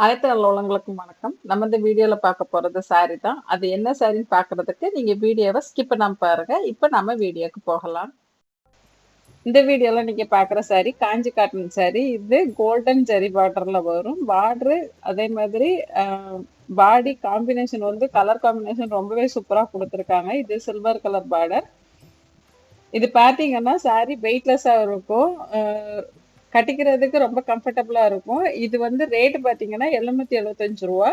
அனைத்து நல்லவங்களுக்கும் வணக்கம். நம்ம இந்த வீடியோல பார்க்க போறது சாரி தான். அது என்ன சாரின்னு பார்க்கிறதுக்கு நீங்க வீடியோவை ஸ்கிப் பண்ணாம பாருங்க. இப்போ நம்ம வீடியோக்கு போகலாம். இந்த வீடியோல நீங்க பார்க்குற சாரி காஞ்சி காட்டன் சாரி இது கோல்டன் ஜரி பார்டர்ல வரும். பார்டரு அதே மாதிரி பாடி காம்பினேஷன் வந்து கலர் காம்பினேஷன் ரொம்பவே சூப்பரா கொடுத்துருக்காங்க. இது சில்வர் கலர் பார்டர் இது பார்த்தீங்கன்னா சாரி வெயிட்லெஸ்ஸாக இருக்கும். கட்டிக்கிறதுக்கு ரொம்ப கம்ஃபர்டபுளாக இருக்கும். இது வந்து ரேட்டு பார்த்தீங்கன்னா எழுநூத்தி எழுபத்தஞ்சு ரூபா.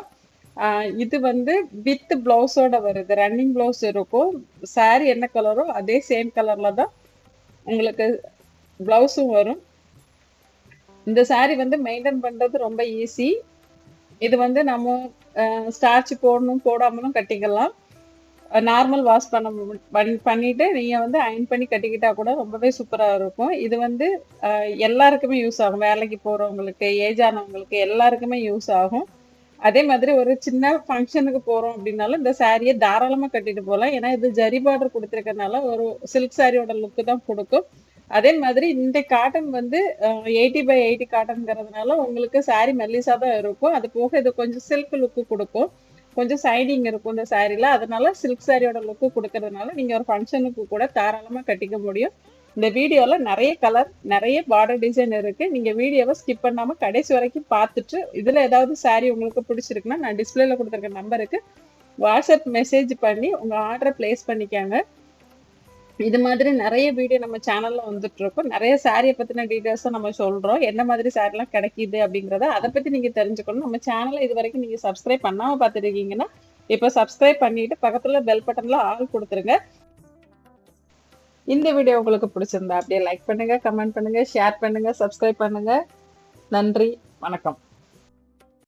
இது வந்து வித் ப்ளவுஸோட வருது. ரன்னிங் ப்ளவுஸ் இருக்கும். சாரி என்ன கலரோ அதே சேம் கலரில் தான் உங்களுக்கு ப்ளவுஸும் வரும். இந்த சாரி வந்து மெயின்டைன் பண்ணுறது ரொம்ப ஈஸி இது வந்து நம்ம ஸ்டார்ச் போடணும் போடாமலும் கட்டிக்கலாம். நார்மல் வாஷ் பண்ண பண்- பண்ணிட்டு நீங்க வந்து அயன் பண்ணி கட்டிக்கிட்டா கூட ரொம்பவே சூப்பரா இருக்கும். இது வந்து எல்லாருக்குமே யூஸ் ஆகும். வேலைக்கு போறவங்களுக்கு ஏஜ் ஆனவங்களுக்கு எல்லாருக்குமே யூஸ் ஆகும். அதே மாதிரி ஒரு சின்ன ஃபங்க்ஷனுக்கு போறோம் அப்படின்னாலும் இந்த சாரியை தாராளமா கட்டிட்டு போகலாம். ஏன்னா இது ஜரி பார்டர் கொடுத்துருக்கனால ஒரு சில்க் சாரியோட லுக்கு தான் கொடுக்கும். அதே மாதிரி இந்த காட்டன் வந்து எயிட்டி பை எயிட்டி காட்டன்ங்கிறதுனால உங்களுக்கு சாரி மெல்லிசா தான் இருக்கும். அது போக இது கொஞ்சம் சில்க் லுக்கு கொடுக்கும். கொஞ்சம் சைனிங் இருக்கும் இந்த சாரில அதனால சில்க் சாரியோட லுக்கு கொடுக்கறதுனால நீங்க ஒரு ஃபங்க்ஷனுக்கு கூட தாராளமா கட்டிக்க முடியும். இந்த வீடியோல நிறைய கலர் நிறைய பார்டர் டிசைன் இருக்கு. நீங்க வீடியோவை ஸ்கிப் பண்ணாம கடைசி வரைக்கும் பார்த்துட்டு இதுல ஏதாவது saree உங்களுக்கு பிடிச்சிருக்குன்னா நான் டிஸ்பிளேல கொடுத்துருக்க நம்பருக்கு வாட்ஸ்அப் மெசேஜ் பண்ணி உங்க ஆர்டரை பிளேஸ் பண்ணிக்கோங்க. இது மாதிரி நிறைய வீடியோ நம்ம சேனல்ல வந்துட்டு இருக்கோம் நிறைய சாரியை பத்தின டீடைல்ஸ் நம்ம சொல்றோம். என்ன மாதிரி சாரி எல்லாம் கிடைக்குது அப்படிங்கறத அதை பத்தி நீங்க தெரிஞ்சுக்கணும். நம்ம சேனலை இது வரைக்கும் நீங்க சப்ஸ்கிரைப் பண்ணாம பார்த்துருக்கீங்கன்னா இப்போ சப்ஸ்கிரைப் பண்ணிட்டு பக்கத்துல பெல் பட்டன்ல ஆள் கொடுத்துருங்க. இந்த வீடியோ உங்களுக்கு பிடிச்சிருந்தா அப்படியே லைக் பண்ணுங்க கமெண்ட் பண்ணுங்க ஷேர் பண்ணுங்க சப்ஸ்கிரைப் பண்ணுங்க. நன்றி வணக்கம்.